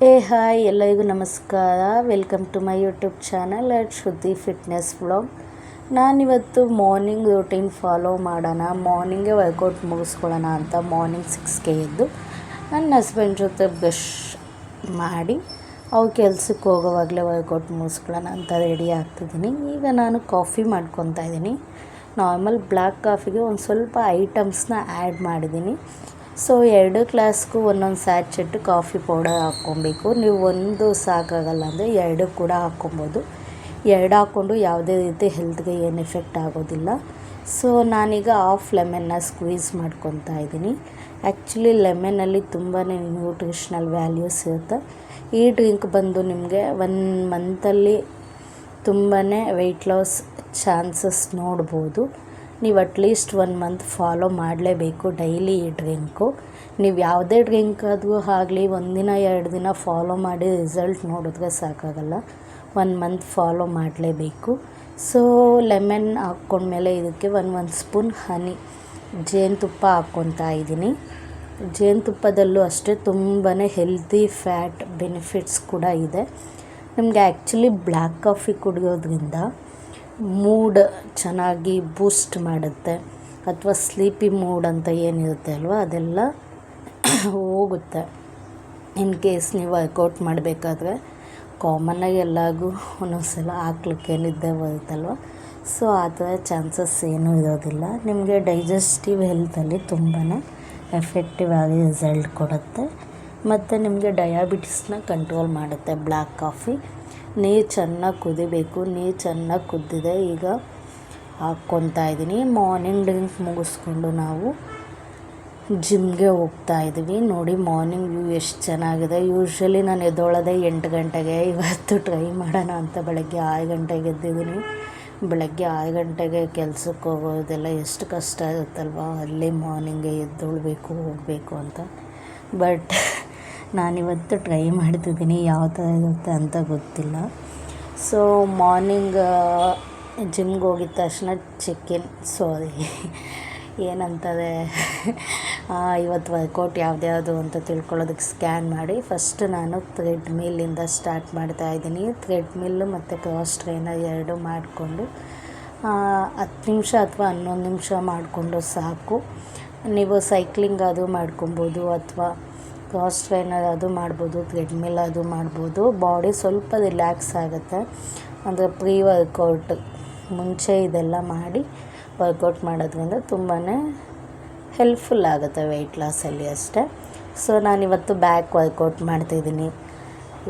ಏ, ಹಾಯ್ ಎಲ್ಲರಿಗೂ ನಮಸ್ಕಾರ. Welcome to my YouTube channel at Shuddhi fitness vlog ನಾನಿವತ್ತು ಮಾರ್ನಿಂಗ್ ರೂಟೀನ್ ಫಾಲೋ ಮಾಡೋಣ ಮಾರ್ನಿಂಗೇ ವರ್ಕೌಟ್ ಮುಗಿಸ್ಕೊಳ್ಳೋಣ ಅಂತ ಮಾರ್ನಿಂಗ್ ಸಿಕ್ಸ್ಗೆ ಎದ್ದು ನನ್ನ ಹಸ್ಬೆಂಡ್ ಜೊತೆ ಬ್ರಷ್ ಮಾಡಿ, ಅವ್ರ ಕೆಲ್ಸಕ್ಕೆ ಹೋಗೋವಾಗಲೇ ವರ್ಕೌಟ್ ಮುಗಿಸ್ಕೊಳ್ಳೋಣ ಅಂತ ರೆಡಿ ಆಗ್ತಿದ್ದೀನಿ. ಈಗ ನಾನು ಕಾಫಿ ಮಾಡ್ಕೊತಾ ಇದ್ದೀನಿ. ನಾರ್ಮಲ್ ಬ್ಲ್ಯಾಕ್ ಕಾಫಿಗೆ ಒಂದು ಸ್ವಲ್ಪ ಐಟಮ್ಸ್ನ ಆ್ಯಡ್ ಮಾಡಿದ್ದೀನಿ. ಸೊ ಎರಡು ಗ್ಲಾಸ್ಗೂ ಒಂದೊಂದು ಸ್ಯಾಚೆಟ್ಟು ಕಾಫಿ ಪೌಡರ್ ಹಾಕ್ಕೊಬೇಕು. ನೀವು ಒಂದು ಸಾಕಾಗಲ್ಲ ಅಂದರೆ ಎರಡು ಕೂಡ ಹಾಕ್ಕೊಬೋದು. ಎರಡು ಹಾಕ್ಕೊಂಡು ಯಾವುದೇ ರೀತಿ ಹೆಲ್ತ್ಗೆ ಏನು ಎಫೆಕ್ಟ್ ಆಗೋದಿಲ್ಲ. ಸೊ ನಾನೀಗ ಹಾಫ್ ಲೆಮನ್ನ ಸ್ಕ್ವೀಸ್ ಮಾಡ್ಕೊತಾ ಇದ್ದೀನಿ. ಆ್ಯಕ್ಚುಲಿ ಲೆಮನಲ್ಲಿ ತುಂಬಾ ನ್ಯೂಟ್ರಿಷನಲ್ ವ್ಯಾಲ್ಯೂಸ್ ಇರುತ್ತೆ. ಈ ಡ್ರಿಂಕ್ ಬಂದು ನಿಮಗೆ ಒನ್ ಮಂತಲ್ಲಿ ತುಂಬಾ ವೆಯ್ಟ್ ಲಾಸ್ ಚಾನ್ಸಸ್ ನೋಡ್ಬೋದು. ನೀವು at least one month follow ಮಾಡಲೇಬೇಕು ಡೈಲಿ ಈ ಡ್ರಿಂಕು ನೀವು ಯಾವುದೇ ಡ್ರಿಂಕ್ ಅದು ಆಗಲಿ ಒಂದಿನ ಎರಡು ದಿನ ಫಾಲೋ ಮಾಡಿ ರಿಸಲ್ಟ್ ನೋಡಿದ್ರೆ ಸಾಕಾಗಲ್ಲ. ಒನ್ ಮಂತ್ ಫಾಲೋ ಮಾಡಲೇಬೇಕು. ಸೊ ಲೆಮನ್ ಹಾಕ್ಕೊಂಡ್ಮೇಲೆ ಇದಕ್ಕೆ ಒಂದು ಒಂದು ಸ್ಪೂನ್ ಹನಿ ಜೇನುತುಪ್ಪ ಹಾಕ್ಕೊತಾ ಇದ್ದೀನಿ. ಜೇನುತುಪ್ಪದಲ್ಲೂ ಅಷ್ಟೇ ತುಂಬಾ ಹೆಲ್ದಿ ಫ್ಯಾಟ್ ಬೆನಿಫಿಟ್ಸ್ ಕೂಡ ಇದೆ. ನಿಮಗೆ ಆ್ಯಕ್ಚುಲಿ ಬ್ಲ್ಯಾಕ್ ಕಾಫಿ ಕುಡಿಯೋದ್ರಿಂದ ಮೂಡ್ ಚೆನ್ನಾಗಿ ಬೂಸ್ಟ್ ಮಾಡುತ್ತೆ. ಅಥವಾ ಸ್ಲೀಪಿ ಮೂಡ್ ಅಂತ ಏನಿರುತ್ತೆ ಅಲ್ವ? ಅದೆಲ್ಲ ಹೋಗುತ್ತೆ. ಇನ್ ಕೇಸ್ ನೀವು ವರ್ಕೌಟ್ ಮಾಡಬೇಕಾದ್ರೆ ಕಾಮನ್ನಾಗಿ ಎಲ್ಲರಿಗೂ ಒಂದೊಂದ್ಸಲ ಹಾಕ್ಲಿಕ್ಕೆ ನಿದ್ದೆ ಬರುತ್ತಲ್ವ? ಸೊ, ಆ ಥರ ಚಾನ್ಸಸ್ ಏನೂ ಇರೋದಿಲ್ಲ. ನಿಮಗೆ ಡೈಜೆಸ್ಟಿವ್ ಹೆಲ್ತಲ್ಲಿ ತುಂಬಾ ಎಫೆಕ್ಟಿವ್ ಆಗಿ ರಿಸಲ್ಟ್ ಕೊಡುತ್ತೆ. ಮತ್ತು ನಿಮಗೆ ಡಯಾಬಿಟಿಸ್ನ ಕಂಟ್ರೋಲ್ ಮಾಡುತ್ತೆ, ಬ್ಲ್ಯಾಕ್ ಕಾಫಿ. ನೀರು ಚೆನ್ನಾಗಿ ಕುದಿಬೇಕು. ನೀರು ಚೆನ್ನಾಗಿ ಕುದ್ದಿದೆ. ಈಗ ಹಾಕ್ಕೊತಾ ಇದ್ದೀನಿ. ಮಾರ್ನಿಂಗ್ ಡ್ರಿಂಕ್ ಮುಗಿಸ್ಕೊಂಡು ನಾವು ಜಿಮ್ಗೆ ಹೋಗ್ತಾ ಇದ್ದೀವಿ. ನೋಡಿ ಮಾರ್ನಿಂಗ್ ವ್ಯೂ ಎಷ್ಟು ಚೆನ್ನಾಗಿದೆ. ಯೂಶ್ವಲಿ ನಾನು ಎದ್ದೊಳೋದೆ ಎಂಟು ಗಂಟೆಗೆ, ಇವತ್ತು ಟ್ರೈ ಮಾಡೋಣ ಅಂತ ಬೆಳಗ್ಗೆ ಆರು ಗಂಟೆಗೆ ಎದ್ದಿದ್ದೀನಿ. ಬೆಳಗ್ಗೆ ಆರು ಗಂಟೆಗೆ ಕೆಲ್ಸಕ್ಕೆ ಹೋಗೋದೆಲ್ಲ ಎಷ್ಟು ಕಷ್ಟ ಇರುತ್ತಲ್ವ? ಅಲ್ಲಿ ಮಾರ್ನಿಂಗೆ ಎದ್ದೊಳ್ಬೇಕು, ಹೋಗಬೇಕು ಅಂತ. ಬಟ್ ನಾನಿವತ್ತು ಟ್ರೈ ಮಾಡ್ತಿದ್ದೀನಿ, ಯಾವ ಥರ ಇರುತ್ತೆ ಅಂತ ಗೊತ್ತಿಲ್ಲ. ಸೊ ಮಾರ್ನಿಂಗ್ ಜಿಮ್ಗೆ ಹೋಗಿದ ತಕ್ಷಣ ಚಿಕನ್ ಸಾರಿ ಏನಂತಾರೆ ಇವತ್ತು ವರ್ಕೌಟ್ ಯಾವ್ದ್ಯಾವುದು ಅಂತ ತಿಳ್ಕೊಳ್ಳೋದಕ್ಕೆ ಸ್ಕ್ಯಾನ್ ಮಾಡಿ. ಫಸ್ಟ್ ನಾನು ಥ್ರೆಡ್ ಮಿಲ್ಲಿಂದ ಸ್ಟಾರ್ಟ್ ಮಾಡ್ತಾ ಇದ್ದೀನಿ. ಥ್ರೆಡ್ ಮಿಲ್ಲು ಮತ್ತು ಕ್ರಾಸ್ ಟ್ರೈನರ್ ಎರಡು ಮಾಡಿಕೊಂಡು ಹತ್ತು ನಿಮಿಷ ಅಥವಾ ಹನ್ನೊಂದು ನಿಮಿಷ ಮಾಡಿಕೊಂಡು ಸಾಕು. ನೀವು ಸೈಕ್ಲಿಂಗ್ ಅದು ಮಾಡ್ಕೊಬೋದು ಅಥವಾ ಕ್ರಾಸ್ ಟ್ರೈನರ್ ಅದು ಮಾಡ್ಬೋದು ಥ್ರೆಡ್ಮಿಲ್ ಅದು ಮಾಡ್ಬೋದು. ಬಾಡಿ ಸ್ವಲ್ಪ ರಿಲ್ಯಾಕ್ಸ್ ಆಗುತ್ತೆ. ಅಂದರೆ ಪ್ರೀ ವರ್ಕೌಟ್ ಮುಂಚೆ ಇದೆಲ್ಲ ಮಾಡಿ ವರ್ಕೌಟ್ ಮಾಡೋದ್ರಿಂದ ತುಂಬಾ ಹೆಲ್ಪ್ಫುಲ್ ಆಗುತ್ತೆ ವೆಯ್ಟ್ ಲಾಸಲ್ಲಿ ಅಷ್ಟೇ. ಸೊ ನಾನಿವತ್ತು ಬ್ಯಾಕ್ ವರ್ಕೌಟ್ ಮಾಡ್ತಿದ್ದೀನಿ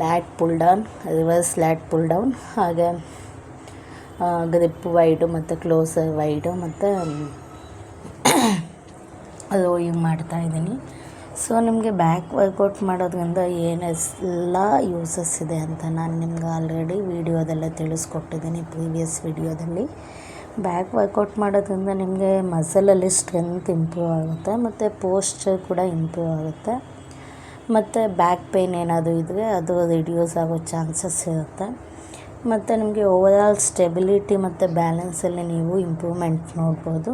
lat pull down reverse lat pull down ಹಾಗೆ ಗ್ರಿಪ್ ವೈಡು ಮತ್ತು ಕ್ಲೋಸರ್ ವೈಡು ಮತ್ತು ರೋಯಿಂಗ್ ಮಾಡ್ತಾಯಿದ್ದೀನಿ ಸೊ ನಿಮಗೆ ಬ್ಯಾಕ್ ವರ್ಕೌಟ್ ಮಾಡೋದ್ರಿಂದ ಏನೆಲ್ಲ ಯೂಸಸ್ ಇದೆ ಅಂತ ನಾನು ನಿಮ್ಗೆ ಆಲ್ರೆಡಿ ವೀಡಿಯೋದೆಲ್ಲ ತಿಳಿಸ್ಕೊಟ್ಟಿದ್ದೀನಿ ಪ್ರೀವಿಯಸ್ ವೀಡಿಯೋದಲ್ಲಿ ಬ್ಯಾಕ್ ವರ್ಕೌಟ್ ಮಾಡೋದ್ರಿಂದ ನಿಮಗೆ ಮಸಲಲ್ಲಿ ಸ್ಟ್ರೆಂತ್ ಇಂಪ್ರೂವ್ ಆಗುತ್ತೆ, ಮತ್ತು ಪೋಸ್ಚರ್ ಕೂಡ ಇಂಪ್ರೂವ್ ಆಗುತ್ತೆ. ಮತ್ತು ಬ್ಯಾಕ್ ಪೇಯ್ನ್ ಏನಾದರೂ ಇದ್ದರೆ ಅದು ರಿಡ್ಯೂಸ್ ಆಗೋ ಚಾನ್ಸಸ್ ಇರುತ್ತೆ. ಮತ್ತು ನಿಮಗೆ ಓವರಾಲ್ ಸ್ಟೆಬಿಲಿಟಿ ಮತ್ತು ಬ್ಯಾಲೆನ್ಸಲ್ಲಿ ನೀವು ಇಂಪ್ರೂವ್ಮೆಂಟ್ ನೋಡ್ಬೋದು.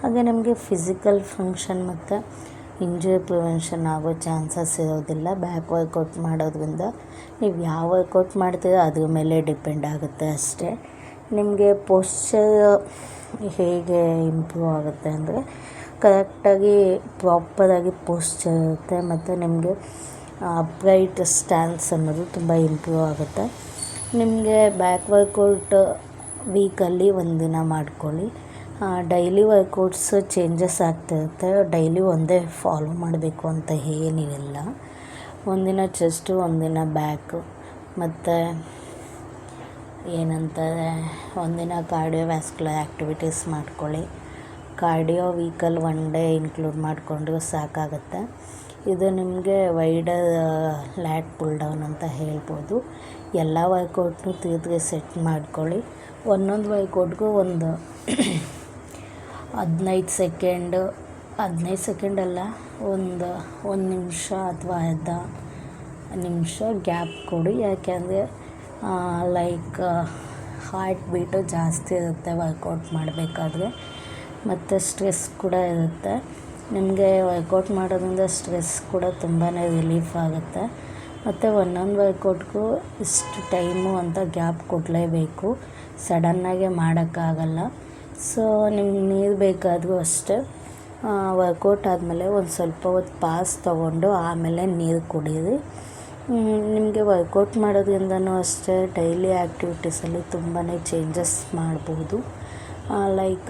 ಹಾಗೆ ನಿಮಗೆ ಫಿಸಿಕಲ್ ಫಂಕ್ಷನ್ ಮತ್ತು ಇಂಜುರಿ ಪ್ರಿವೆನ್ಷನ್ ಆಗೋ ಚಾನ್ಸಸ್ ಇರೋದಿಲ್ಲ. ಬ್ಯಾಕ್ ವರ್ಕೌಟ್ ಮಾಡೋದ್ರಿಂದ ನೀವು ಯಾವ ವರ್ಕೌಟ್ ಮಾಡ್ತೀರೋ ಅದ್ರ ಮೇಲೆ ಡಿಪೆಂಡ್ ಆಗುತ್ತೆ ಅಷ್ಟೇ. ನಿಮಗೆ ಪೋಶ್ಚರ್ ಹೇಗೆ ಇಂಪ್ರೂವ್ ಆಗುತ್ತೆ ಅಂದರೆ ಕರೆಕ್ಟಾಗಿ ಪ್ರಾಪರಾಗಿ ಪೋಶ್ಚರ್ ಇರುತ್ತೆ ಮತ್ತು ನಿಮಗೆ ಅಪ್ರೈಟ್ ಸ್ಟ್ಯಾನ್ಸ್ ಅನ್ನೋದು ತುಂಬ ಇಂಪ್ರೂವ್ ಆಗುತ್ತೆ. ನಿಮಗೆ ಬ್ಯಾಕ್ ವರ್ಕೌಟ್ ವೀಕಲ್ಲಿ ಒಂದಿನ ಮಾಡ್ಕೊಳ್ಳಿ. ಡೈಲಿ ವರ್ಕೌಟ್ಸ್ ಚೇಂಜಸ್ ಆಗ್ತಿರುತ್ತೆ ಡೈಲಿ ಒಂದೇ ಫಾಲೋ ಮಾಡಬೇಕು ಅಂತ ಏನಿಲ್ಲ ಒಂದಿನ ಚೆಸ್ಟು ಒಂದಿನ ಬ್ಯಾಕು ಮತ್ತು ಏನಂತಾರೆ, ಒಂದಿನ ಕಾರ್ಡಿಯೋ ವ್ಯಾಸ್ಕ್ಯುಲರ್ ಆ್ಯಕ್ಟಿವಿಟೀಸ್ ಮಾಡ್ಕೊಳ್ಳಿ. Cardio weekly one day include ಮಾಡಿಕೊಂಡು ಸಾಕಾಗುತ್ತೆ. ಇದು ನಿಮಗೆ ವೈಡರ್ ಲ್ಯಾಟ್ ಪುಲ್ ಡೌನ್ ಅಂತ ಹೇಳ್ಬೋದು. ಎಲ್ಲ ವರ್ಕೌಟ್ನು ತೀರ್ಗೆ ಸೆಟ್ ಮಾಡ್ಕೊಳ್ಳಿ. ಒಂದೊಂದು ವರ್ಕೌಟ್ಗೂ ಒಂದು ಹದಿನೈದು ಸೆಕೆಂಡ್ ಹದಿನೈದು ಸೆಕೆಂಡ್ ಅಲ್ಲ, ಒಂದು ಒಂದು ನಿಮಿಷ ಅಥವಾ ಅರ್ಧ ನಿಮಿಷ ಗ್ಯಾಪ್ ಕೊಡಿ. ಯಾಕೆಂದರೆ ಲೈಕ್ ಹಾರ್ಟ್ ಬೀಟು ಜಾಸ್ತಿ ಇರುತ್ತೆ ವರ್ಕೌಟ್ ಮಾಡಬೇಕಾದ್ರೆ. ಮತ್ತು ಸ್ಟ್ರೆಸ್ ಕೂಡ ಇರುತ್ತೆ. ನಿಮಗೆ ವರ್ಕೌಟ್ ಮಾಡೋದ್ರಿಂದ ಸ್ಟ್ರೆಸ್ ಕೂಡ ತುಂಬಾ ರಿಲೀಫ್ ಆಗುತ್ತೆ. ಮತ್ತು ಒಂದೊಂದು ವರ್ಕೌಟ್ಗೂ ಇಷ್ಟು ಟೈಮು ಅಂತ ಗ್ಯಾಪ್ ಕೊಡಲೇಬೇಕು. ಸಡನ್ನಾಗೆ ಮಾಡೋಕ್ಕಾಗಲ್ಲ. ಸೊ, ನಿಮ್ಗೆ ನೀರು ಬೇಕಾದರೂ ಅಷ್ಟೇ. ವರ್ಕೌಟ್ ಆದಮೇಲೆ ಒಂದು ಸ್ವಲ್ಪ ಹೊತ್ತು ಪಾಸ್ ತೊಗೊಂಡು ಆಮೇಲೆ ನೀರು ಕುಡೀರಿ ನಿಮಗೆ ವರ್ಕೌಟ್ ಮಾಡೋದ್ರಿಂದನೂ ಅಷ್ಟೇ ಡೈಲಿ ಆ್ಯಕ್ಟಿವಿಟೀಸಲ್ಲಿ ತುಂಬಾ ಚೇಂಜಸ್ ಮಾಡ್ಬೋದು. ಲೈಕ್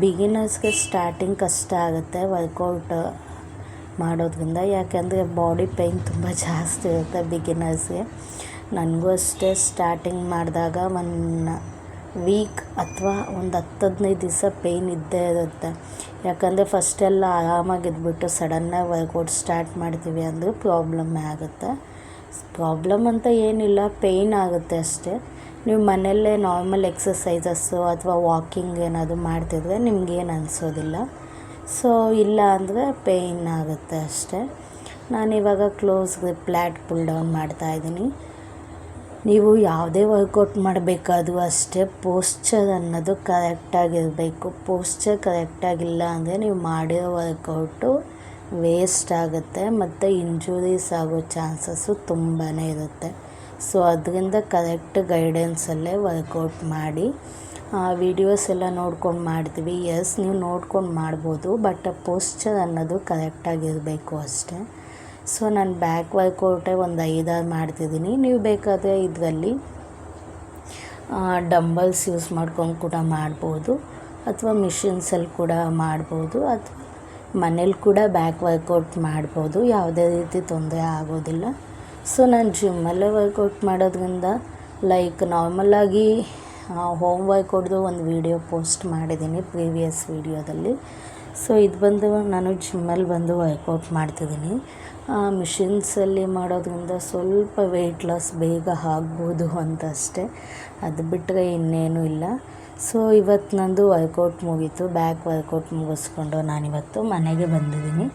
ಬಿಗಿನರ್ಸ್ಗೆ ಸ್ಟಾರ್ಟಿಂಗ್ ಕಷ್ಟ ಆಗುತ್ತೆ ವರ್ಕೌಟ್ ಮಾಡೋದ್ರಿಂದ. ಯಾಕೆಂದರೆ ಬಾಡಿ ಪೈನ್ ತುಂಬ ಜಾಸ್ತಿ ಇರುತ್ತೆ ಬಿಗಿನರ್ಸ್ಗೆ ನನಗೂ ಅಷ್ಟೇ ಸ್ಟಾರ್ಟಿಂಗ್ ಮಾಡಿದಾಗ ಒಂದು ವೀಕ್ ಅಥವಾ ಒಂದು ಹತ್ತು ಹದಿನೈದು ದಿವಸ ಪೇಯ್ನ್ ಇದ್ದೇ ಇರುತ್ತೆ. ಯಾಕಂದರೆ ಫಸ್ಟೆಲ್ಲ ಆರಾಮಾಗಿದ್ಬಿಟ್ಟು ಸಡನ್ನಾಗಿ ವರ್ಕೌಟ್ ಸ್ಟಾರ್ಟ್ ಮಾಡ್ತೀವಿ ಅಂದರೆ ಪ್ರಾಬ್ಲಮ್ಮೇ ಆಗುತ್ತೆ. ಪ್ರಾಬ್ಲಮ್ ಅಂತ ಏನಿಲ್ಲ ಪೇಯ್ನ್ ಆಗುತ್ತೆ ಅಷ್ಟೇ. ನೀವು ಮನೆಯಲ್ಲೇ ನಾರ್ಮಲ್ ಎಕ್ಸಸೈಸಸ್ಸು ಅಥವಾ ವಾಕಿಂಗ್ ಏನಾದರೂ ಮಾಡ್ತಿದ್ರೆ ನಿಮಗೇನು ಅನಿಸೋದಿಲ್ಲ. ಸೊ ಇಲ್ಲ ಅಂದರೆ ಪೇಯ್ನ್ ಆಗುತ್ತೆ ಅಷ್ಟೇ. ನಾನಿವಾಗ ಕ್ಲೋಸ್ ಪ್ಲ್ಯಾಟ್ ಪುಲ್ ಡೌನ್ ಮಾಡ್ತಾಯಿದ್ದೀನಿ ನೀವು ಯಾವುದೇ ವರ್ಕೌಟ್ ಮಾಡಬೇಕಾದ್ರೂ ಅಷ್ಟೇ ಪೋಸ್ಚರ್ ಅನ್ನೋದು ಕರೆಕ್ಟಾಗಿರಬೇಕು ಪೋಸ್ಚರ್ ಕರೆಕ್ಟಾಗಿಲ್ಲ ಅಂದರೆ ನೀವು ಮಾಡಿರೋ ವರ್ಕೌಟು ವೇಸ್ಟ್ ಆಗುತ್ತೆ ಮತ್ತು ಇಂಜುರೀಸ್ ಆಗೋ ಚಾನ್ಸಸ್ಸು ತುಂಬಾ ಇರುತ್ತೆ. ಸೊ ಅದರಿಂದ ಕರೆಕ್ಟ್ ಗೈಡೆನ್ಸಲ್ಲೇ ವರ್ಕೌಟ್ ಮಾಡಿ. ವಿಡಿಯೋಸ್ ಎಲ್ಲ ನೋಡ್ಕೊಂಡು ಮಾಡ್ತೀವಿ. ಎಸ್ ನೀವು ನೋಡ್ಕೊಂಡು ಮಾಡ್ಬೋದು ಬಟ್ ಪೋಸ್ಚರ್ ಅನ್ನೋದು ಕರೆಕ್ಟಾಗಿರಬೇಕು ಅಷ್ಟೇ. ಸೊ ನಾನು ಬ್ಯಾಕ್ ವರ್ಕೌಟೇ ಒಂದು ಐದಾರು ಮಾಡ್ತಿದ್ದೀನಿ. ನೀವು ಬೇಕಾದರೆ ಇದರಲ್ಲಿ ಡಂಬಲ್ಸ್ ಯೂಸ್ ಮಾಡ್ಕೊಂಡು ಕೂಡ ಮಾಡ್ಬೋದು. ಅಥವಾ ಮಿಷಿನ್ಸಲ್ಲಿ ಕೂಡ ಮಾಡ್ಬೋದು. ಅಥವಾ ಮನೇಲಿ ಕೂಡ ಬ್ಯಾಕ್ ವರ್ಕೌಟ್ ಮಾಡ್ಬೋದು. ಯಾವುದೇ ರೀತಿ ತೊಂದರೆ ಆಗೋದಿಲ್ಲ. ಸೊ ನಾನು ಜಿಮ್ಮಲ್ಲೇ ವರ್ಕೌಟ್ ಮಾಡೋದ್ರಿಂದ ಲೈಕ್ ನಾರ್ಮಲ್ಲಾಗಿ ಹೋಮ್ ವರ್ಕೌಟ್ದು ಒಂದು ವಿಡಿಯೋ ಪೋಸ್ಟ್ ಮಾಡಿದ್ದೀನಿ ಪ್ರೀವಿಯಸ್ ವೀಡಿಯೋದಲ್ಲಿ ಸೊ ಇದು ಬಂದು ನಾನು ಜಿಮ್ಮಲ್ಲಿ ಬಂದು ವರ್ಕೌಟ್ ಮಾಡ್ತಿದ್ದೀನಿ. ಮಿಷಿನ್ಸಲ್ಲಿ ಮಾಡೋದ್ರಿಂದ ಸ್ವಲ್ಪ ವೆಯ್ಟ್ ಲಾಸ್ ಬೇಗ ಆಗ್ಬೋದು ಅಂತ ಅಷ್ಟೇ ಅದು ಬಿಟ್ಟರೆ ಇನ್ನೇನೂ ಇಲ್ಲ. ಸೊ ಇವತ್ತು ನಂದು ವರ್ಕೌಟ್ ಮುಗೀತು. ಬ್ಯಾಕ್ ವರ್ಕೌಟ್ ಮುಗಿಸ್ಕೊಂಡು ನಾನಿವತ್ತು ಮನೆಗೆ ಬಂದಿದ್ದೀನಿ.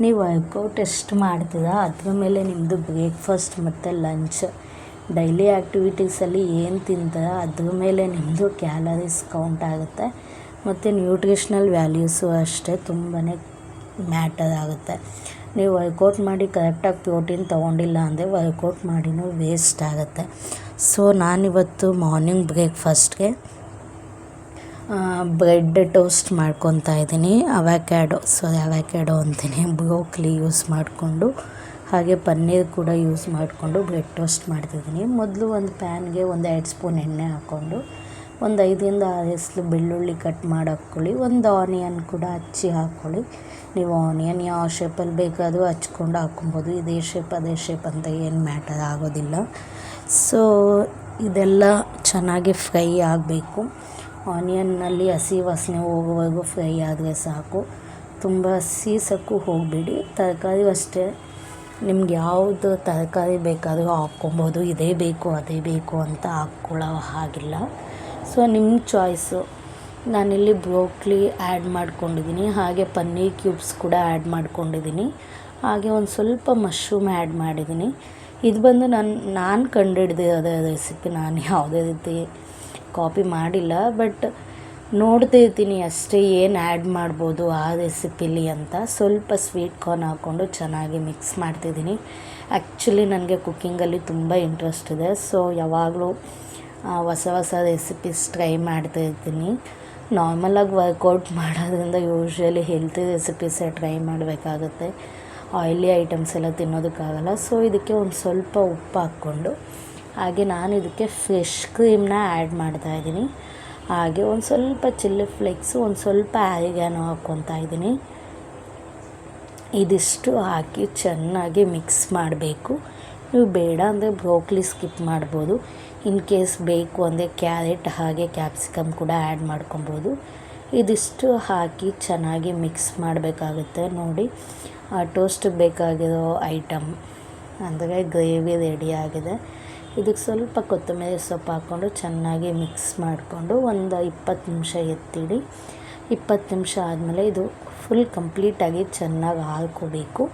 ನೀವು ವರ್ಕೌಟ್ ಎಷ್ಟು ಮಾಡ್ತೀರಾ? ಅದ್ರ ಮೇಲೆ ನಿಮ್ಮದು ಬ್ರೇಕ್ಫಾಸ್ಟ್ ಮತ್ತು ಲಂಚ್ ಡೈಲಿ ಆ್ಯಕ್ಟಿವಿಟೀಸಲ್ಲಿ ಏನು ತಿಂತಾರ? ಅದ್ರ ಮೇಲೆ ನಿಮ್ಮದು ಕ್ಯಾಲರೀಸ್ ಕೌಂಟ್ ಆಗುತ್ತೆ. ಮತ್ತು ನ್ಯೂಟ್ರಿಷ್ನಲ್ ವ್ಯಾಲ್ಯೂಸು ಅಷ್ಟೇ ತುಂಬಾ ಮ್ಯಾಟರ್ ಆಗುತ್ತೆ. ನೀವು ವರ್ಕೌಟ್ ಮಾಡಿ ಕರೆಕ್ಟಾಗಿ ಪ್ರೋಟೀನ್ ತೊಗೊಂಡಿಲ್ಲ ಅಂದರೆ ವರ್ಕೌಟ್ ಮಾಡಿನೂ ವೇಸ್ಟ್ ಆಗುತ್ತೆ. ಸೊ, ನಾನಿವತ್ತು ಮಾರ್ನಿಂಗ್ ಬ್ರೇಕ್ಫಾಸ್ಟ್ಗೆ ಬ್ರೆಡ್ ಟೋಸ್ಟ್ ಮಾಡ್ಕೊತಾ ಇದ್ದೀನಿ. ಅವ್ಯಾಕ್ಯಾಡೋ ಸಾರಿ ಅವ್ಯಾಕ್ಯಾಡೋ ಅಂತೀನಿ. ಬ್ರೋಕ್ಲಿ ಯೂಸ್ ಮಾಡಿಕೊಂಡು, ಹಾಗೆ ಪನ್ನೀರ್ ಕೂಡ ಯೂಸ್ ಮಾಡಿಕೊಂಡು ಬ್ರೆಡ್ ಟೋಸ್ಟ್ ಮಾಡ್ತಿದ್ದೀನಿ. ಮೊದಲು ಒಂದು ಪ್ಯಾನ್ಗೆ ಒಂದು ಎರಡು ಸ್ಪೂನ್ ಎಣ್ಣೆ ಹಾಕ್ಕೊಂಡು ಒಂದು ಐದರಿಂದ ಆರು ಎಸಳು ಬೆಳ್ಳುಳ್ಳಿ ಕಟ್ ಮಾಡಿ ಹಾಕ್ಕೊಳ್ಳಿ ಒಂದು ಆನಿಯನ್ ಕೂಡ ಹಚ್ಚಿ ಹಾಕ್ಕೊಳ್ಳಿ ನೀವು ಆನಿಯನ್ ಯಾವ ಶೇಪಲ್ಲಿ ಬೇಕಾದರೂ ಹಚ್ಕೊಂಡು ಹಾಕ್ಕೊಬೋದು. ಇದೇ ಶೇಪ್ ಅದೇ ಶೇಪ್ ಅಂತ ಏನು ಮ್ಯಾಟರ್ ಆಗೋದಿಲ್ಲ. ಸೊ ಇದೆಲ್ಲ ಚೆನ್ನಾಗಿ ಫ್ರೈ ಆಗಬೇಕು. ಆನಿಯನ್ನಲ್ಲಿ ಹಸಿ ವಾಸನೆ ಹೋಗುವವರೆಗೂ ಫ್ರೈ ಆದರೆ ಸಾಕು. ತುಂಬ ಸೀಸಕ್ಕೂ ಹೋಗಬೇಡಿ. ತರಕಾರಿ ಅಷ್ಟೇ. ನಿಮ್ಗೆ ಯಾವುದು ತರಕಾರಿ ಬೇಕಾದರೂ ಹಾಕ್ಕೊಬೋದು. ಇದೇ ಬೇಕು, ಅದೇ ಬೇಕು ಅಂತ ಹಾಕ್ಕೊಳ್ಳೋ ಹಾಗಿಲ್ಲ. ಸೊ ನಿಮ್ಮ ಚಾಯ್ಸು ನಾನಿಲ್ಲಿ ಬ್ರೋಕ್ಲಿ ಆ್ಯಡ್ ಮಾಡ್ಕೊಂಡಿದ್ದೀನಿ. ಹಾಗೆ ಪನ್ನೀರ್ ಕ್ಯೂಬ್ಸ್ ಕೂಡ ಆ್ಯಡ್ ಮಾಡ್ಕೊಂಡಿದ್ದೀನಿ. ಹಾಗೆ ಒಂದು ಸ್ವಲ್ಪ ಮಶ್ರೂಮ್ ಆ್ಯಡ್ ಮಾಡಿದ್ದೀನಿ. ಇದು ಬಂದು ನಾನು ನಾನು ಕಂಡುಹಿಡ್ದಿರೋದೇ ರೆಸಿಪಿ ನಾನು ಯಾವುದೇ ರೀತಿ ಕಾಪಿ ಮಾಡಿಲ್ಲ ಬಟ್ ನೋಡ್ತಾ ನೋಡ್ತಿರ್ತೀನಿ ಅಷ್ಟೇ ಏನು ಆ್ಯಡ್ ಮಾಡ್ಬೋದು ಆ ರೆಸಿಪಿಲಿ ಅಂತ. ಸ್ವಲ್ಪ ಸ್ವೀಟ್ ಕಾರ್ನ್ ಹಾಕ್ಕೊಂಡು ಚೆನ್ನಾಗಿ ಮಿಕ್ಸ್ ಮಾಡ್ತಿದ್ದೀನಿ. ಆ್ಯಕ್ಚುಲಿ ನನಗೆ ಕುಕ್ಕಿಂಗಲ್ಲಿ ತುಂಬ ಇಂಟ್ರೆಸ್ಟ್ ಇದೆ. ಸೊ ಯಾವಾಗಲೂ ಹೊಸ ಹೊಸ ರೆಸಿಪೀಸ್ ಟ್ರೈ ಮಾಡ್ತಾ ಮಾಡ್ತಾಯಿರ್ತೀನಿ ನಾರ್ಮಲಾಗಿ ವರ್ಕೌಟ್ ಮಾಡೋದ್ರಿಂದ ಯೂಶ್ವಲಿ ಹೆಲ್ತಿ ರೆಸಿಪೀಸೇ ಟ್ರೈ ಮಾಡಬೇಕಾಗುತ್ತೆ. ಆಯಿಲಿ ಐಟಮ್ಸ್ ಎಲ್ಲ ತಿನ್ನೋದಕ್ಕಾಗಲ್ಲ. ಸೊ ಇದಕ್ಕೆ ಒಂದು ಸ್ವಲ್ಪ ಉಪ್ಪು ಹಾಕ್ಕೊಂಡು, ಹಾಗೆ ನಾನು ಇದಕ್ಕೆ ಫ್ರೆಶ್ ಕ್ರೀಮ್ನ ಆ್ಯಡ್ ಮಾಡ್ತಾಯಿದ್ದೀನಿ ಹಾಗೆ ಒಂದು ಸ್ವಲ್ಪ ಚಿಲ್ಲಿ ಫ್ಲೇಕ್ಸು ಒಂದು ಸ್ವಲ್ಪ ಆರಿಗ್ಯಾನೋ ಹಾಕ್ಕೊತಾ ಇದ್ದೀನಿ. ಇದಿಷ್ಟು ಹಾಕಿ ಚೆನ್ನಾಗಿ ಮಿಕ್ಸ್ ಮಾಡಬೇಕು. ನೀವು ಬೇಡ ಅಂದರೆ ಬ್ರೋಕ್ಲಿ ಸ್ಕಿಪ್ ಮಾಡ್ಬೋದು. ಇನ್ ಕೇಸ್ ಬೇಕು ಅಂದರೆ ಕ್ಯಾರೆಟ್ ಹಾಗೆ ಕ್ಯಾಪ್ಸಿಕಮ್ ಕೂಡ ಆ್ಯಡ್ ಮಾಡ್ಕೊಬೋದು. ಇದಿಷ್ಟು ಹಾಕಿ ಚೆನ್ನಾಗಿ ಮಿಕ್ಸ್ ಮಾಡಬೇಕಾಗುತ್ತೆ. ನೋಡಿ ಟೋಸ್ಟಿಗೆ ಬೇಕಾಗಿರೋ ಐಟಮ್ ಅಂದರೆ ಗ್ರೇವಿ ರೆಡಿ ಆಗಿದೆ. ಇದಕ್ಕೆ ಸ್ವಲ್ಪ ಕೊತ್ತಂಬರಿ ಸೊಪ್ಪು ಹಾಕ್ಕೊಂಡು ಚೆನ್ನಾಗಿ ಮಿಕ್ಸ್ ಮಾಡಿಕೊಂಡು ಒಂದು ಇಪ್ಪತ್ತು ನಿಮಿಷ ಎತ್ತಿಡಿ. ಇಪ್ಪತ್ತು ನಿಮಿಷ ಆದಮೇಲೆ ಇದು ಫುಲ್ ಕಂಪ್ಲೀಟಾಗಿ ಚೆನ್ನಾಗಿ ಹಾಕೋಬೇಕು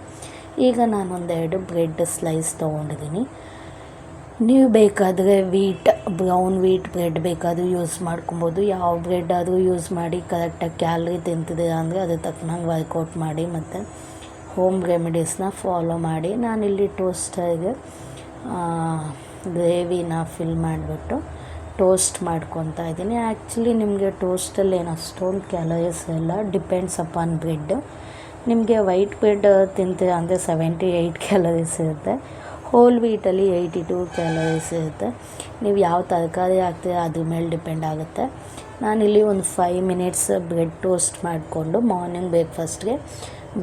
ಈಗ ನಾನೊಂದೆರಡು ಬ್ರೆಡ್ ಸ್ಲೈಸ್ ತೊಗೊಂಡಿದ್ದೀನಿ. ನೀವು ಬೇಕಾದರೆ ವೀಟ್ ಬ್ರೌನ್ ವೀಟ್ ಬ್ರೆಡ್ ಬೇಕಾದರೂ ಯೂಸ್ ಮಾಡ್ಕೊಬೋದು. ಯಾವ ಬ್ರೆಡ್ ಆದರೂ ಯೂಸ್ ಮಾಡಿ ಕರೆಕ್ಟಾಗಿ ಕ್ಯಾಲ್ರಿ ತಿಂತಿದ್ದೀರಾ ಅಂದರೆ ಅದ್ರ ತಕ್ಕನಂಗೆ ವರ್ಕೌಟ್ ಮಾಡಿ ಮತ್ತು ಹೋಮ್ ರೆಮಿಡೀಸ್ನ ಫಾಲೋ ಮಾಡಿ. ನಾನಿಲ್ಲಿ ಟೋಸ್ಟರ್ಗೆ ಗ್ರೇವಿನ ಫಿಲ್ ಮಾಡಿಬಿಟ್ಟು ಟೋಸ್ಟ್ ಮಾಡ್ಕೊತಾ ಇದ್ದೀನಿ. ಆ್ಯಕ್ಚುಲಿ ನಿಮಗೆ ಟೋಸ್ಟಲ್ಲಿ ಏನು ಅಷ್ಟೊಂದು ಕ್ಯಾಲರೀಸ್ ಇಲ್ಲ ಡಿಪೆಂಡ್ಸ್ ಅಪಾನ್ ಬ್ರೆಡ್ ನಿಮಗೆ ವೈಟ್ ಬ್ರೆಡ್ ತಿಂತೀರ ಅಂದರೆ ಸೆವೆಂಟಿ ಏಯ್ಟ್ ಕ್ಯಾಲರೀಸ್ ಇರುತ್ತೆ. ಹೋಲ್ ವೀಟಲ್ಲಿ ಏಯ್ಟಿ ಟು ಕ್ಯಾಲರೀಸ್ ಇರುತ್ತೆ. ನೀವು ಯಾವ ತರಕಾರಿ ಹಾಕ್ತೀರ ಅದ್ರ ಮೇಲೆ ಡಿಪೆಂಡ್ ಆಗುತ್ತೆ. ನಾನಿಲ್ಲಿ ಒಂದು ಫೈವ್ ಮಿನಿಟ್ಸ್ ಬ್ರೆಡ್ ಟೋಸ್ಟ್ ಮಾಡಿಕೊಂಡು ಮಾರ್ನಿಂಗ್ ಬ್ರೇಕ್ಫಾಸ್ಟ್ಗೆ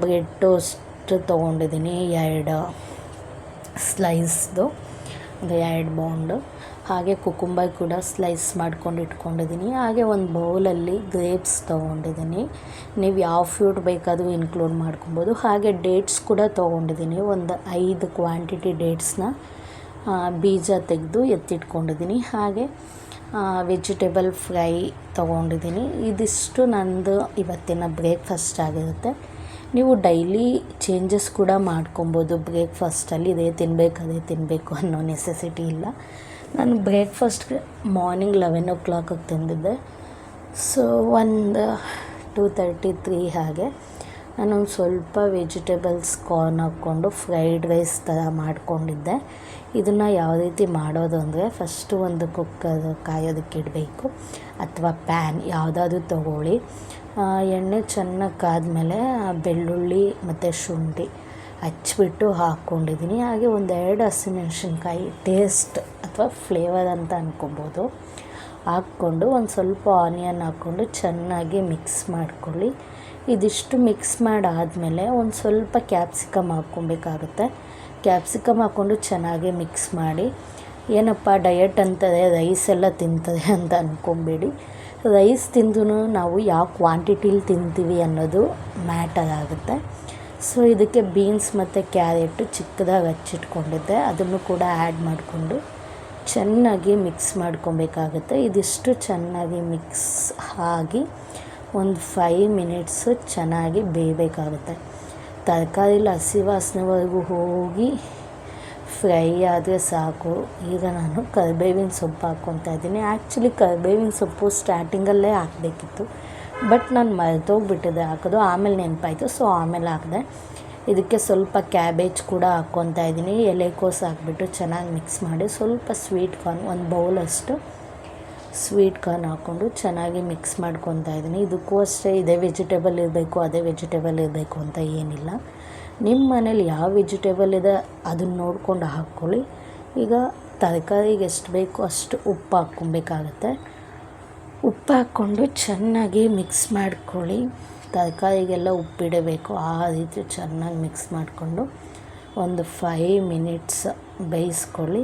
ಬ್ರೆಡ್ ಟೋಸ್ಟ್ ತೊಗೊಂಡಿದ್ದೀನಿ, ಎರಡು ಸ್ಲೈಸ್ದು ಎರಡು ಬೌಂಡು ಹಾಗೆ ಕುಕುಂಬರ್ ಕೂಡ ಸ್ಲೈಸ್ ಮಾಡ್ಕೊಂಡು ಇಟ್ಕೊಂಡಿದ್ದೀನಿ. ಹಾಗೆ ಒಂದು ಬೌಲಲ್ಲಿ ಗ್ರೇಪ್ಸ್ ತೊಗೊಂಡಿದ್ದೀನಿ. ನೀವು ಯಾವ ಫ್ರೂಟ್ ಬೇಕಾದರೂ ಇನ್ಕ್ಲೂಡ್ ಮಾಡ್ಕೊಬೋದು. ಹಾಗೆ ಡೇಟ್ಸ್ ಕೂಡ ತೊಗೊಂಡಿದ್ದೀನಿ. ಒಂದು ಐದು ಕ್ವಾಂಟಿಟಿ ಡೇಟ್ಸ್ನ ಬೀಜ ತೆಗೆದು ಎತ್ತಿಟ್ಕೊಂಡಿದ್ದೀನಿ. ಹಾಗೆ ವೆಜಿಟೇಬಲ್ ಫ್ರೈ ತೊಗೊಂಡಿದ್ದೀನಿ. ಇದಿಷ್ಟು ನಂದು ಇವತ್ತಿನ ಬ್ರೇಕ್ಫಾಸ್ಟ್ ಆಗಿರುತ್ತೆ. ನೀವು ಡೈಲಿ ಚೇಂಜಸ್ ಕೂಡ ಮಾಡ್ಕೊಬೋದು. ಬ್ರೇಕ್ಫಾಸ್ಟಲ್ಲಿ ಇದೇ ತಿನ್ನಬೇಕು ಅದೇ ತಿನ್ನಬೇಕು ಅನ್ನೋ ನೆಸೆಸಿಟಿ ಇಲ್ಲ. ನಾನು ಬ್ರೇಕ್ಫಾಸ್ಟ್ಗೆ ಮಾರ್ನಿಂಗ್ ಲೆವೆನ್ ಓ ಕ್ಲಾಕಿಗೆ ತಿಂದಿದ್ದೆ. ಸೊ ಒಂದು ಟೂ ತರ್ಟಿ ತ್ರೀ ಹಾಗೆ ನಾನೊಂದು ಸ್ವಲ್ಪ ವೆಜಿಟೇಬಲ್ಸ್ ಕಾರ್ನ್ ಹಾಕ್ಕೊಂಡು ಫ್ರೈಡ್ ರೈಸ್ ಥರ ಮಾಡಿಕೊಂಡಿದ್ದೆ. ಇದನ್ನು ಯಾವ ರೀತಿ ಮಾಡೋದು ಅಂದರೆ ಫಸ್ಟು ಒಂದು ಕುಕ್ಕರ್ ಕಾಯೋದಕ್ಕೆ ಇಡಬೇಕು. ಅಥವಾ ಪ್ಯಾನ್ ಯಾವುದಾದ್ರೂ ತಗೊಳ್ಳಿ. ಎಣ್ಣೆ ಚೆನ್ನಾಗಿ ಕಾದ್ಮೇಲೆ, ಬೆಳ್ಳುಳ್ಳಿ ಮತ್ತು ಶುಂಠಿ ಹಚ್ಬಿಟ್ಟು ಹಾಕ್ಕೊಂಡಿದ್ದೀನಿ. ಹಾಗೆ ಒಂದೆರಡು ಹಸಿಮೆಣ್ಸಿನ್ಕಾಯಿ ಟೇಸ್ಟ್ ಅಥವಾ ಫ್ಲೇವರ್ ಅಂತ ಅಂದ್ಕೊಬೋದು ಹಾಕ್ಕೊಂಡು ಒಂದು ಸ್ವಲ್ಪ ಆನಿಯನ್ ಹಾಕ್ಕೊಂಡು ಚೆನ್ನಾಗಿ ಮಿಕ್ಸ್ ಮಾಡ್ಕೊಳ್ಳಿ. ಇದಿಷ್ಟು ಮಿಕ್ಸ್ ಮಾಡಾದಮೇಲೆ ಒಂದು ಸ್ವಲ್ಪ ಕ್ಯಾಪ್ಸಿಕಮ್ ಹಾಕ್ಕೊಬೇಕಾಗುತ್ತೆ. ಕ್ಯಾಪ್ಸಿಕಮ್ ಹಾಕ್ಕೊಂಡು ಚೆನ್ನಾಗಿ ಮಿಕ್ಸ್ ಮಾಡಿ. ಏನಪ್ಪ ಡಯಟ್ ಅಂತದೆ ರೈಸ್ ಎಲ್ಲ ತಿಂತದೆ ಅಂತ ಅಂದ್ಕೊಬೇಡಿ ರೈಸ್ ತಿಂದು ನಾವು ಯಾವ ಕ್ವಾಂಟಿಟಿಲಿ ತಿಂತೀವಿ ಅನ್ನೋದು ಮ್ಯಾಟರ್ ಆಗುತ್ತೆ. ಸೊ ಇದಕ್ಕೆ ಬೀನ್ಸ್ ಮತ್ತು ಕ್ಯಾರೆಟು ಚಿಕ್ಕದಾಗಿ ಹಚ್ಚಿಟ್ಕೊಂಡಿದ್ದೆ. ಅದನ್ನು ಕೂಡ ಆ್ಯಡ್ ಮಾಡಿಕೊಂಡು ಚೆನ್ನಾಗಿ ಮಿಕ್ಸ್ ಮಾಡ್ಕೊಬೇಕಾಗುತ್ತೆ. ಇದಿಷ್ಟು ಚೆನ್ನಾಗಿ ಮಿಕ್ಸ್ ಆಗಿ ಒಂದು ಫೈವ್ ಮಿನಿಟ್ಸು ಚೆನ್ನಾಗಿ ಬೇಯಬೇಕಾಗುತ್ತೆ. ತರಕಾರಿಲಿ ಹಸಿ ವಾಸನೆವರೆಗೂ ಹೋಗಿ ಫ್ರೈ ಆದರೆ ಸಾಕು. ಈಗ ನಾನು ಕರಿಬೇವಿನ ಸೊಪ್ಪು ಹಾಕ್ಕೊತಾ ಇದ್ದೀನಿ. ಆ್ಯಕ್ಚುಲಿ ಕರಿಬೇವಿನ ಸೊಪ್ಪು ಸ್ಟಾರ್ಟಿಂಗಲ್ಲೇ ಹಾಕಬೇಕಿತ್ತು. ಬಟ್ ನಾನು ಮರೆತೋಗ್ಬಿಟ್ಟಿದ್ದೆ ಹಾಕೋದು. ಆಮೇಲೆ ನೆನಪಾಯಿತು, ಸೊ ಆಮೇಲೆ ಹಾಕಿದೆ. ಇದಕ್ಕೆ ಸ್ವಲ್ಪ ಕ್ಯಾಬೇಜ್ ಕೂಡ ಹಾಕ್ಕೊತಾ ಇದ್ದೀನಿ. ಎಲೆಕೋಸು ಹಾಕ್ಬಿಟ್ಟು ಚೆನ್ನಾಗಿ ಮಿಕ್ಸ್ ಮಾಡಿ ಸ್ವಲ್ಪ ಸ್ವೀಟ್ ಕಾರ್ನ್ ಒಂದು ಬೌಲಷ್ಟು ಸ್ವೀಟ್ ಕಾರ್ನ್ ಹಾಕ್ಕೊಂಡು ಚೆನ್ನಾಗಿ ಮಿಕ್ಸ್ ಮಾಡ್ಕೊತಾ ಇದ್ದೀನಿ. ಇದಕ್ಕೂ ಅಷ್ಟೇ, ಇದೇ ವೆಜಿಟೇಬಲ್ ಇರಬೇಕು, ಅದೇ ವೆಜಿಟೇಬಲ್ ಇರಬೇಕು ಅಂತ ಏನಿಲ್ಲ. ನಿಮ್ಮ ಮನೇಲಿ ಯಾವ ವೆಜಿಟೇಬಲ್ ಇದೆ ಅದನ್ನ ನೋಡ್ಕೊಂಡು ಹಾಕ್ಕೊಳ್ಳಿ. ಈಗ ತರಕಾರಿಗೆ ಎಷ್ಟು ಬೇಕು ಅಷ್ಟು ಉಪ್ಪು ಹಾಕ್ಕೊಬೇಕಾಗತ್ತೆ. ಉಪ್ಪು ಹಾಕ್ಕೊಂಡು ಚೆನ್ನಾಗಿ ಮಿಕ್ಸ್ ಮಾಡ್ಕೊಳ್ಳಿ. ತರಕಾರಿಗೆಲ್ಲ ಉಪ್ಪಿಡಬೇಕು ಆ ರೀತಿ ಚೆನ್ನಾಗಿ ಮಿಕ್ಸ್ ಮಾಡಿಕೊಂಡು ಒಂದು ಫೈವ್ ಮಿನಿಟ್ಸ್ ಬೇಯಿಸ್ಕೊಳ್ಳಿ.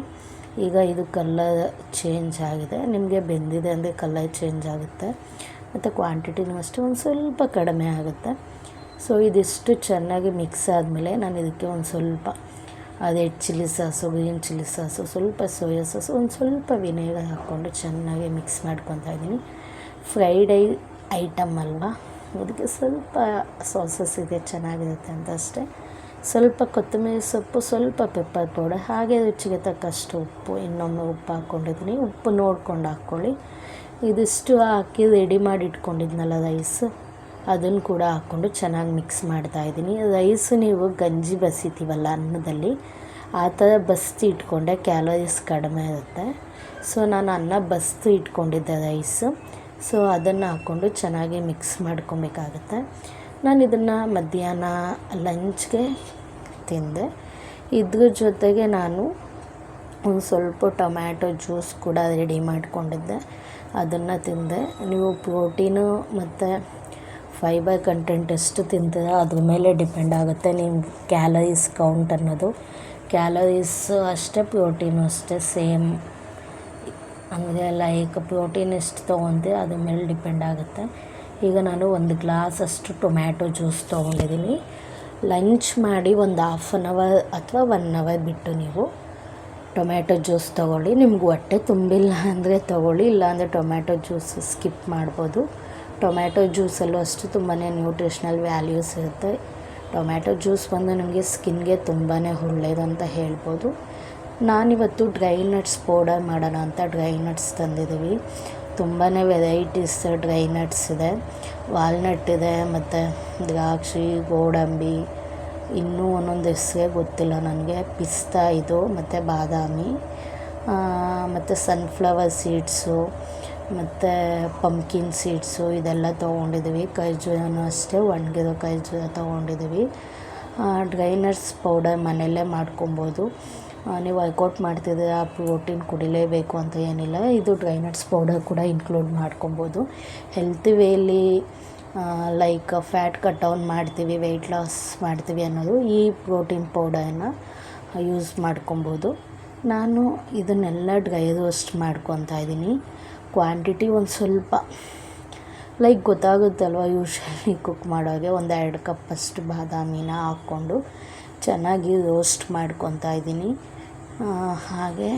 ಈಗ ಇದು ಕಲ್ಲರ್ ಚೇಂಜ್ ಆಗಿದೆ. ನಿಮಗೆ ಬೆಂದಿದೆ ಅಂದರೆ ಕಲ್ಲರ್ ಚೇಂಜ್ ಆಗುತ್ತೆ. ಮತ್ತು ಕ್ವಾಂಟಿಟಿನೂ ಅಷ್ಟೇ ಒಂದು ಸ್ವಲ್ಪ ಕಡಿಮೆ ಆಗುತ್ತೆ. ಸೊ ಇದಿಷ್ಟು ಚೆನ್ನಾಗಿ ಮಿಕ್ಸ್ ಆದಮೇಲೆ ನಾನು ಇದಕ್ಕೆ ಒಂದು ಸ್ವಲ್ಪ ಅದೇ chilli sauce, green chilli sauce, ಸ್ವಲ್ಪ ಸೋಯಾ ಸಾಸು, ಒಂದು ಸ್ವಲ್ಪ ವಿನೇಗರ್ ಹಾಕ್ಕೊಂಡು ಚೆನ್ನಾಗಿ ಮಿಕ್ಸ್ ಮಾಡ್ಕೊತಾ ಇದ್ದೀನಿ. ಫ್ರೈಡ್ ಐ ಐಟಮ್ ಅಲ್ವಾ? ಅದಕ್ಕೆ ಸ್ವಲ್ಪ ಸಾಸಸ್ ಇದೆ, ಚೆನ್ನಾಗಿರುತ್ತೆ ಅಂತ ಅಷ್ಟೇ. ಸ್ವಲ್ಪ ಕೊತ್ತಂಬರಿ ಸೊಪ್ಪು, ಸ್ವಲ್ಪ ಪೆಪ್ಪರ್ ಪೌಡರ್, ಹಾಗೆ ರುಚಿಗೆ ತಕ್ಕಷ್ಟು ಉಪ್ಪು, ಇನ್ನೊಮ್ಮೆ ಉಪ್ಪು ಹಾಕ್ಕೊಂಡಿದ್ದೀನಿ. ಉಪ್ಪು ನೋಡ್ಕೊಂಡು ಹಾಕ್ಕೊಳ್ಳಿ. ಇದಿಷ್ಟು ಹಾಕಿ ರೆಡಿ ಮಾಡಿ ಇಟ್ಕೊಂಡಿದ್ನಲ್ಲ ರೈಸ್ ಅದನ್ನು ಕೂಡ ಹಾಕ್ಕೊಂಡು ಚೆನ್ನಾಗಿ ಮಿಕ್ಸ್ ಮಾಡ್ತಾಯಿದ್ದೀನಿ ರೈಸ್ ನೀವು ಗಂಜಿ ಬಸಿತೀವಲ್ಲ ಅನ್ನದಲ್ಲಿ, ಆ ಥರ ಬಸ್ತಿ ಇಟ್ಕೊಂಡೆ ಕ್ಯಾಲೋರೀಸ್ ಕಡಿಮೆ ಇರುತ್ತೆ. ಸೊ, ನಾನು ಅನ್ನ ಬಸ್ತು ಇಟ್ಕೊಂಡಿದ್ದೆ ರೈಸು. ಸೊ, ಅದನ್ನು ಹಾಕ್ಕೊಂಡು ಚೆನ್ನಾಗಿ ಮಿಕ್ಸ್ ಮಾಡ್ಕೊಬೇಕಾಗತ್ತೆ. ನಾನು ಇದನ್ನು ಮಧ್ಯಾಹ್ನ ಲಂಚ್ಗೆ ತಿಂದೆ. ಇದ್ರ ಜೊತೆಗೆ ನಾನು ಒಂದು ಸ್ವಲ್ಪ ಟೊಮ್ಯಾಟೊ ಜ್ಯೂಸ್ ಕೂಡ ರೆಡಿ ಮಾಡಿಕೊಂಡಿದ್ದೆ. ಅದನ್ನು ತಿಂದೆ. ನೀವು ಪ್ರೋಟೀನು ಮತ್ತು ಫೈಬರ್ ಕಂಟೆಂಟ್ ಎಷ್ಟು ತಿಂತೀರ ಅದ್ರ ಮೇಲೆ ಡಿಪೆಂಡ್ ಆಗುತ್ತೆ ನಿಮ್ಮ ಕ್ಯಾಲರೀಸ್ ಕೌಂಟ್ ಅನ್ನೋದು. ಕ್ಯಾಲರೀಸ್ ಅಷ್ಟೇ ಪ್ರೋಟೀನು ಅಷ್ಟೇ ಸೇಮ್ ಅಂದರೆ ಲೈಕ್ ಪ್ರೋಟೀನ್ ಎಷ್ಟು ತೊಗೊತೀವಿ ಅದ್ರ ಮೇಲೆ ಡಿಪೆಂಡ್ ಆಗುತ್ತೆ. ಈಗ ನಾನು ಒಂದು ಗ್ಲಾಸ್ ಅಷ್ಟು ಟೊಮ್ಯಾಟೊ ಜ್ಯೂಸ್ ತೊಗೊಂಡಿದ್ದೀನಿ ಲಂಚ್ ಮಾಡಿ ಒಂದು ಹಾಫ್ ಆನ್ ಅವರ್ ಅಥವಾ ಒನ್ ಅವರ್ ಬಿಟ್ಟು ನೀವು ಟೊಮ್ಯಾಟೊ ಜ್ಯೂಸ್ ತೊಗೊಳ್ಳಿ. ನಿಮ್ಗೆ ಹೊಟ್ಟೆ ತುಂಬಿಲ್ಲ ಅಂದರೆ ತೊಗೊಳ್ಳಿ, ಇಲ್ಲಾಂದರೆ ಟೊಮ್ಯಾಟೊ ಜ್ಯೂಸ್ ಸ್ಕಿಪ್ ಮಾಡ್ಬೋದು. ಟೊಮ್ಯಾಟೊ ಜ್ಯೂಸಲ್ಲೂ ಅಷ್ಟು ತುಂಬಾ ನ್ಯೂಟ್ರಿಷ್ನಲ್ ವ್ಯಾಲ್ಯೂಸ್ ಇರುತ್ತೆ. ಟೊಮ್ಯಾಟೊ ಜ್ಯೂಸ್ ಬಂದು ನಿಮಗೆ ಸ್ಕಿನ್ಗೆ ತುಂಬಾ ಒಳ್ಳೆಯದು ಅಂತ ಹೇಳ್ಬೋದು. ನಾನಿವತ್ತು ಡ್ರೈ ನಟ್ಸ್ ಪೌಡರ್ ಮಾಡೋಣ ಅಂತ ಡ್ರೈ ನಟ್ಸ್ ತಂದಿದ್ದೀವಿ. ತುಂಬಾ ವೆರೈಟೀಸ್ ಡ್ರೈ ನಟ್ಸ್ ಇದೆ. ವಾಲ್ನಟ್ ಇದೆ, ಮತ್ತು ದ್ರಾಕ್ಷಿ, ಗೋಡಂಬಿ, ಇನ್ನೂ ಒಂದೊಂದು ಹೆಸ್ರೇ ಗೊತ್ತಿಲ್ಲ ನನಗೆ. ಪಿಸ್ತಾ ಇದು, ಮತ್ತು ಬಾದಾಮಿ ಮತ್ತು ಸನ್ಫ್ಲವರ್ ಸೀಡ್ಸು ಮತ್ತು ಪಂಪ್ಕಿನ್ ಸೀಡ್ಸು ಇದೆಲ್ಲ ತೊಗೊಂಡಿದ್ದೀವಿ. ಕೈಜೂನು ಅಷ್ಟೇ, ಒಣಗಿರೋ ಖರ್ಜೂರ ತೊಗೊಂಡಿದ್ದೀವಿ. ಡ್ರೈನರ್ಸ್ ಪೌಡರ್ ಮನೆಯಲ್ಲೇ ಮಾಡ್ಕೊಬೋದು. ನೀವು ವರ್ಕೌಟ್ ಮಾಡ್ತಿದ್ರೆ ಆ ಪ್ರೋಟೀನ್ ಕುಡಿಲೇಬೇಕು ಅಂತ ಏನಿಲ್ಲ. ಇದು ಡ್ರೈ ನಟ್ಸ್ ಪೌಡರ್ ಕೂಡ ಇನ್ಕ್ಲೂಡ್ ಮಾಡ್ಕೊಬೋದು. ಹೆಲ್ತ್ ವೇಲಿ ಲೈಕ್ ಫ್ಯಾಟ್ ಕಟ್ ಡೌನ್ ಮಾಡ್ತೀವಿ ವೆಯ್ಟ್ ಲಾಸ್ ಮಾಡ್ತೀವಿ ಅನ್ನೋದು ಈ ಪ್ರೋಟೀನ್ ಪೌಡರನ್ನು ಯೂಸ್ ಮಾಡ್ಕೊಬೋದು. ನಾನು ಇದನ್ನೆಲ್ಲ ಡ್ರೈ ರೋಸ್ಟ್ ಮಾಡ್ಕೊತಾ ಇದ್ದೀನಿ. ಕ್ವಾಂಟಿಟಿ ಒಂದು ಸ್ವಲ್ಪ, ಲೈಕ್ ಗೊತ್ತಾಗುತ್ತಲ್ವ ಯೂಶ್ವಲಿ ಕುಕ್ ಮಾಡೋಗೆ ಒಂದು ಎರಡು ಕಪ್ಪಷ್ಟು ಬಾದಾಮಿನ ಹಾಕ್ಕೊಂಡು ಚೆನ್ನಾಗಿ ರೋಸ್ಟ್ ಮಾಡ್ಕೊತಾ ಇದ್ದೀನಿ. ಹಾಗೆ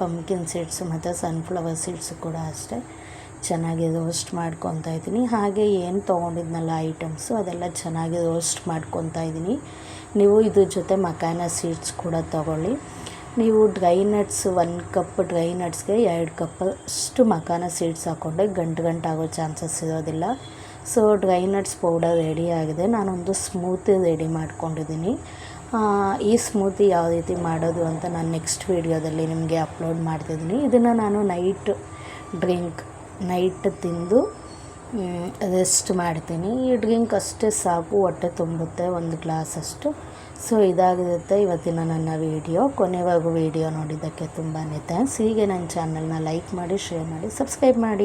ಪಂಪ್ಕಿನ್ ಸೀಡ್ಸು ಮತ್ತು ಸನ್ಫ್ಲವರ್ ಸೀಡ್ಸು ಕೂಡ ಅಷ್ಟೇ ಚೆನ್ನಾಗಿ ರೋಸ್ಟ್ ಮಾಡ್ಕೊತಾ ಇದ್ದೀನಿ. ಹಾಗೆ ಏನು ತೊಗೊಂಡಿದ್ನಲ್ಲ ಐಟಮ್ಸು ಅದೆಲ್ಲ ಚೆನ್ನಾಗಿ ರೋಸ್ಟ್ ಮಾಡ್ಕೊತಾ ಇದ್ದೀನಿ. ನೀವು ಇದ್ರ ಜೊತೆ ಮಕಾನ ಸೀಡ್ಸ್ ಕೂಡ ತೊಗೊಳ್ಳಿ. ನೀವು dry nuts one cup dry ನಟ್ಸ್ಗೆ ಎರಡು ಕಪ್ ಅಷ್ಟು ಮಕಾನ ಸೀಡ್ಸ್ ಹಾಕ್ಕೊಂಡೆ ಗಂಟು ಗಂಟಾಗೋ ಚಾನ್ಸಸ್ ಇರೋದಿಲ್ಲ. So, dry nuts powder ready ಆಗಿದೆ. ನಾನೊಂದು ಸ್ಮೂತಿ ರೆಡಿ ಮಾಡ್ಕೊಂಡಿದ್ದೀನಿ. ಈ ಸ್ಮೂತಿ ಯಾವ ರೀತಿ ಮಾಡೋದು ಅಂತ ನಾನು ನೆಕ್ಸ್ಟ್ ವೀಡಿಯೋದಲ್ಲಿ ನಿಮಗೆ ಅಪ್ಲೋಡ್ ಮಾಡ್ತಿದ್ದೀನಿ. ಇದನ್ನು ನಾನು ನೈಟ್ ಡ್ರಿಂಕ್, ನೈಟ್ ತಿಂದು ರೆಸ್ಟ್ ಮಾಡ್ತೀನಿ. ಈ ಡ್ರಿಂಕ್ ಅಷ್ಟೇ ಸಾಕು, ಹೊಟ್ಟೆ ತುಂಬುತ್ತೆ, ಒಂದು ಗ್ಲಾಸಷ್ಟು ಸೊ ಇದಾಗಿರುತ್ತೆ ಇವತ್ತಿನ ನನ್ನ ವಿಡಿಯೋ ಕೊನೆವರೆಗೂ ವಿಡಿಯೋ ನೋಡಿದ್ದಕ್ಕೆ ತುಂಬಾ ಥ್ಯಾಂಕ್ಸ್ ಹೀಗೆ ನನ್ನ ಚಾನಲ್ನ ಲೈಕ್ ಮಾಡಿ ಶೇರ್ ಮಾಡಿ ಸಬ್ಸ್ಕ್ರೈಬ್ ಮಾಡಿ.